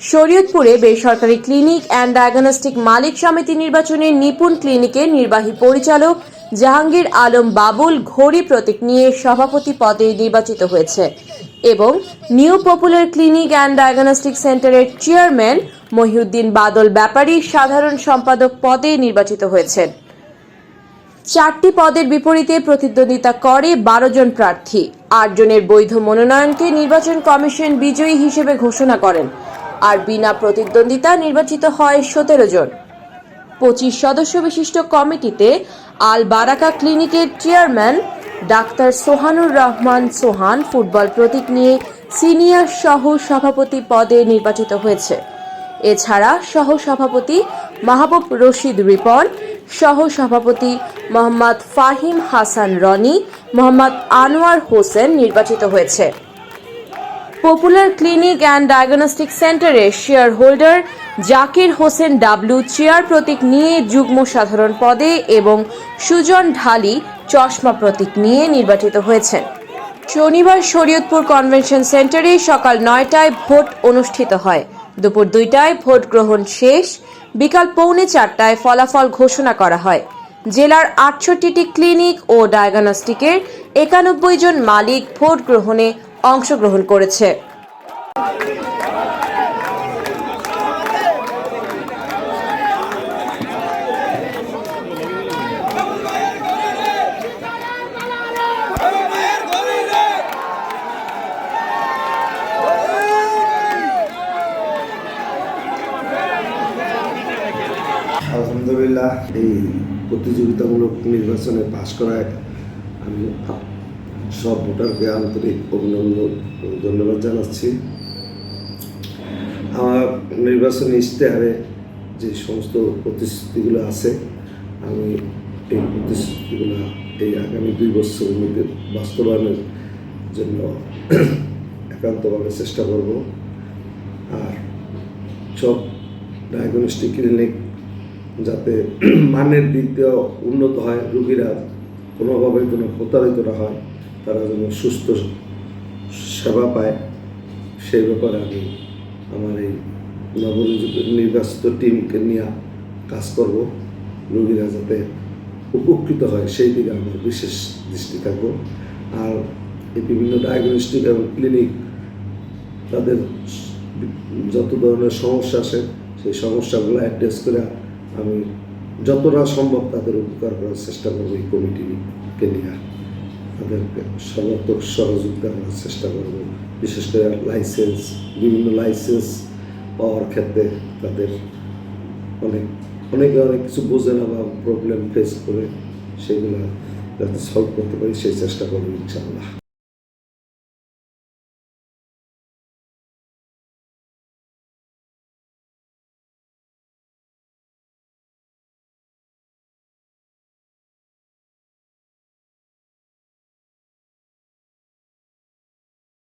শরীয়তপুরে বেসরকারি clinic and diagnostic মালিক সমিতি নির্বাচনের নিপুণ ক্লিনিকের নির্বাহী পরিচালক জাহাঙ্গীর আলম বাবুল ঘড়ি প্রতীক নিয়ে সভাপতি পদে নির্বাচিত হয়েছে এবং new popular clinic and diagnostic সেন্টারের চেয়ারম্যান মহিউদ্দিন বাদল ব্যাপারী সাধারণ সম্পাদক পদে নির্বাচিত হয়েছেন। চারটি পদের বিপরীতে প্রতিদ্বন্দ্বিতা করে বারো জন প্রার্থী। আটজনের বৈধ মনোনয়নকে নির্বাচন কমিশন বিজয়ী হিসেবে ঘোষণা করেন। আর বিনা প্রতিদ্বন্দ্বিতা নির্বাচিত হয় সতেরো জন। পঁচিশ সদস্য বিশিষ্ট কমিটিতে আল বারাকা ক্লিনিকের chairman doctor Sohanur Rahman Sohan football প্রতীক নিয়ে সিনিয়র সহ সভাপতি পদে নির্বাচিত হয়েছে। এছাড়া সহ সভাপতি মাহবুব রশিদ রিপন সহ সভাপতি মোহাম্মদ ফাহিম হাসান রনি, মোহাম্মদ আনোয়ার হোসেন নির্বাচিত হয়েছে। পপুলার ক্লিনিক অ্যান্ড ডায়াগনস্টিক সেন্টারের share holder Zakir Hossain Dablu chair প্রতীক নিয়ে যুগ্ম সাধারণ পদে এবং সুজন ঢালি চশমা প্রতীক নিয়ে নির্বাচিত হয়েছেন। শনিবার শরীয়তপুর কনভেনশন সেন্টারে সকাল নয়টায় ভোট অনুষ্ঠিত হয়। দুপুর দুইটায় ভোট গ্রহণ শেষ। বিকাল পৌনে চারটায় ফলাফল ঘোষণা করা হয়। জেলার আটষট্টিটি ক্লিনিক ও ডায়াগনস্টিকের একানব্বই জন মালিক ভোট গ্রহণে অংশগ্রহণ করেছে। আলহামদুলিল্লাহ এই প্রতিযোগিতামূলক নির্বাচনে পাশ করায় আমি সব ভোটারকে আন্তরিক অভিনন্দন ধন্যবাদ জানাচ্ছি। আমার নির্বাচনী ইশতেহারে যে সমস্ত প্রতিশ্রুতিগুলো আছে, আমি এই প্রতিশ্রুতিগুলো এই আগামী দুই বছরের মধ্যে বাস্তবায়নের জন্য একান্তভাবে চেষ্টা করব। আর সব ডায়াগনস্টিক ক্লিনিক যাতে মানের দিক দিয়ে উন্নত হয়, রুগীরা কোনোভাবে কোনো প্রতারিত না হয়। তারা যেন সুস্থ সেবা পায়, সেই ব্যাপারে আমি আমার এই নবনির্বাচিত টিমকে নিয়ে কাজ করব। রোগীরা যাতে উপকৃত হয়, সেই দিকে আমার বিশেষ দৃষ্টি থাকব। আর এই বিভিন্ন ডায়াগনস্টিক এবং ক্লিনিক তাদের যত ধরনের সমস্যা আসে সেই সমস্যাগুলো অ্যাড্রেস করে আমি যতটা সম্ভব তাদের উপকার করার চেষ্টা করব এই কমিটিকে নিয়ে। তাদেরকে সর্বাত্মক সহযোগিতা করার চেষ্টা করব। বিশেষ করে লাইসেন্স বিভিন্ন লাইসেন্স পাওয়ার ক্ষেত্রে তাদের অনেক, অনেকে অনেক কিছু বোঝে না বা প্রবলেম ফেস করে, সেগুলো যাতে সলভ করতে পারি, সেই চেষ্টা করব ইনশাআল্লাহ।